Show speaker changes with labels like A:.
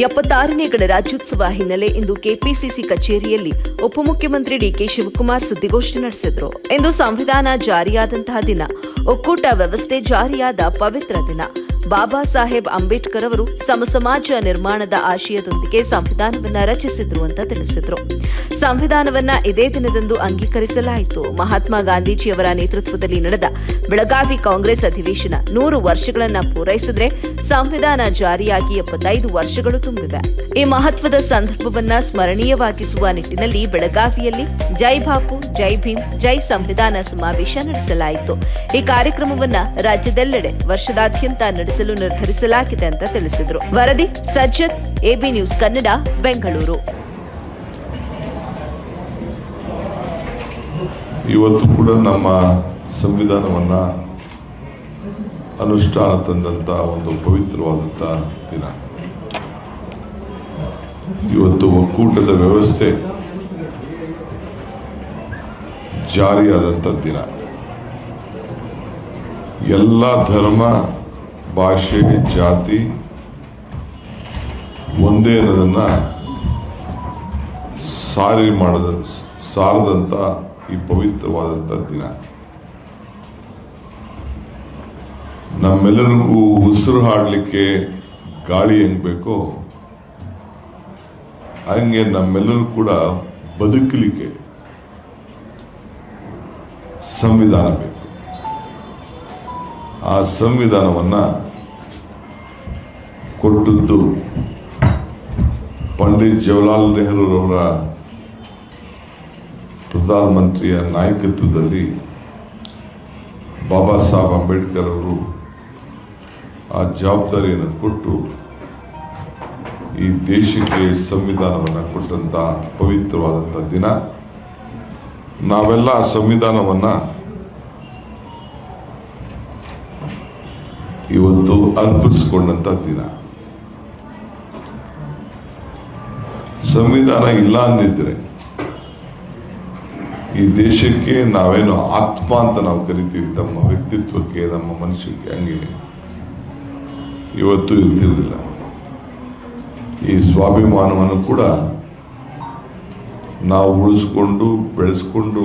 A: ಎಪ್ಪತ್ತಾರನೇ ಗಣರಾಜ್ಯೋತ್ಸವ ಹಿನ್ನೆಲೆ ಇಂದು ಕೆಪಿಸಿಸಿ ಕಚೇರಿಯಲ್ಲಿ ಉಪಮುಖ್ಯಮಂತ್ರಿ ಡಿಕೆ ಶಿವಕುಮಾರ್ ಸುದ್ದಿಗೋಷ್ಠಿ ನಡೆಸಿದ್ರು. ಇಂದು ಸಂವಿಧಾನ ಜಾರಿಯಾದಂತಹ ದಿನ, ಒಕ್ಕೂಟ ವ್ಯವಸ್ಥೆ ಜಾರಿಯಾದ ಪವಿತ್ರ ದಿನ. ಬಾಬಾ ಸಾಹೇಬ್ ಅಂಬೇಡ್ಕರ್ ಅವರು ಸಮಸಮಾಜ ನಿರ್ಮಾಣದ ಆಶಯದೊಂದಿಗೆ ಸಂವಿಧಾನವನ್ನ ರಚಿಸಿದ್ರು ಅಂತ ತಿಳಿಸಿದ್ರು. ಸಂವಿಧಾನವನ್ನ ಇದೇ ದಿನದಂದು ಅಂಗೀಕರಿಸಲಾಯಿತು. ಮಹಾತ್ಮ ಗಾಂಧೀಜಿಯವರ ನೇತೃತ್ವದಲ್ಲಿ ನಡೆದ ಬೆಳಗಾವಿ ಕಾಂಗ್ರೆಸ್ ಅಧಿವೇಶನ ನೂರು ವರ್ಷಗಳನ್ನ ಪೂರೈಸಿದ್ರೆ ಸಂವಿಧಾನ ಜಾರಿಯಾಗಿ ಎಪ್ಪತ್ತೈದು ವರ್ಷಗಳು ತುಂಬಿವೆ. ಈ ಮಹತ್ವದ ಸಂದರ್ಭವನ್ನ ಸ್ಮರಣೀಯವಾಗಿಸುವ ನಿಟ್ಟಿನಲ್ಲಿ ಬೆಳಗಾವಿಯಲ್ಲಿ ಜೈ ಬಾಪು, ಜೈ ಭೀಮ್, ಜೈ ಸಂವಿಧಾನ ಸಮಾವೇಶ ನಡೆಸಲಾಯಿತು. ಈ ಕಾರ್ಯಕ್ರಮವನ್ನ ರಾಜ್ಯದೆಲ್ಲೆಡೆ ವರ್ಷದಾದ್ಯಂತ ನಡೆಸಲು ನಿರ್ಧರಿಸಲಾಗಿದೆ ಅಂತ ತಿಳಿಸಿದರು. ವರದಿ ಸಜ್ಜದ್, ಎಬಿ ನ್ಯೂಸ್ ಕನ್ನಡ, ಬೆಂಗಳೂರು.
B: ಇವತ್ತು ಕೂಡ ನಮ್ಮ ಸಂವಿಧಾನವನ್ನ ಅನುಷ್ಠಾನ ತಂದಂತ ಒಂದು ಪವಿತ್ರವಾದಂಥ ದಿನ. ಇವತ್ತು ಒಕ್ಕೂಟದ ವ್ಯವಸ್ಥೆ ಜಾರಿಯಾದಂಥ ದಿನ. ಎಲ್ಲ ಧರ್ಮ ಭಾಷೆ ಜಾತಿ ಒಂದೇ ಅನ್ನೋದನ್ನು ಸಾರಿ ಮಾಡದ ಸಾರದಂಥ ಈ ಪವಿತ್ರವಾದಂಥ ದಿನ. ನಮ್ಮೆಲ್ಲರಿಗೂ ಉಸಿರು ಹಾಡಲಿಕ್ಕೆ ಗಾಳಿ ಹೆಂಗೆ ಬೇಕೋ, ಹಂಗೆ ನಮ್ಮೆಲ್ಲರೂ ಕೂಡ ಬದುಕಲಿಕ್ಕೆ ಸಂವಿಧಾನ ಬೇಕು. ಆ ಸಂವಿಧಾನವನ್ನು ಕೊಟ್ಟದ್ದು ಪಂಡಿತ್ ಜವಾಹರ್ಲಾಲ್ ನೆಹರೂರವರ ಪ್ರಧಾನಮಂತ್ರಿಯ ನಾಯಕತ್ವದಲ್ಲಿ ಬಾಬಾ ಸಾಹೇಬ್ ಅಂಬೇಡ್ಕರ್ ಅವರು ಆ ಜವಾಬ್ದಾರಿಯನ್ನು ಕೊಟ್ಟು ಈ ದೇಶಕ್ಕೆ ಸಂವಿಧಾನವನ್ನು ಕೊಟ್ಟಂತಹ ಪವಿತ್ರವಾದಂಥ ದಿನ. ನಾವೆಲ್ಲ ಆ ಸಂವಿಧಾನವನ್ನ ಇವತ್ತು ಅರ್ಪಿಸಿಕೊಂಡಂತ ದಿನ. ಸಂವಿಧಾನ ಇಲ್ಲ ಅಂದಿದ್ರೆ ಈ ದೇಶಕ್ಕೆ ನಾವೇನು ಆತ್ಮ ಅಂತ ನಾವು ಕರಿತೀವಿ ತಮ್ಮ ವ್ಯಕ್ತಿತ್ವಕ್ಕೆ, ನಮ್ಮ ಮನುಷ್ಯಕ್ಕೆ ಹಂಗೆ ಇವತ್ತು ಇರ್ತಿರಲಿಲ್ಲ ಈ ಸ್ವಾಭಿಮಾನವನ್ನು ಕೂಡ ನಾವು ಉಳಿಸ್ಕೊಂಡು, ಬೆಳೆಸ್ಕೊಂಡು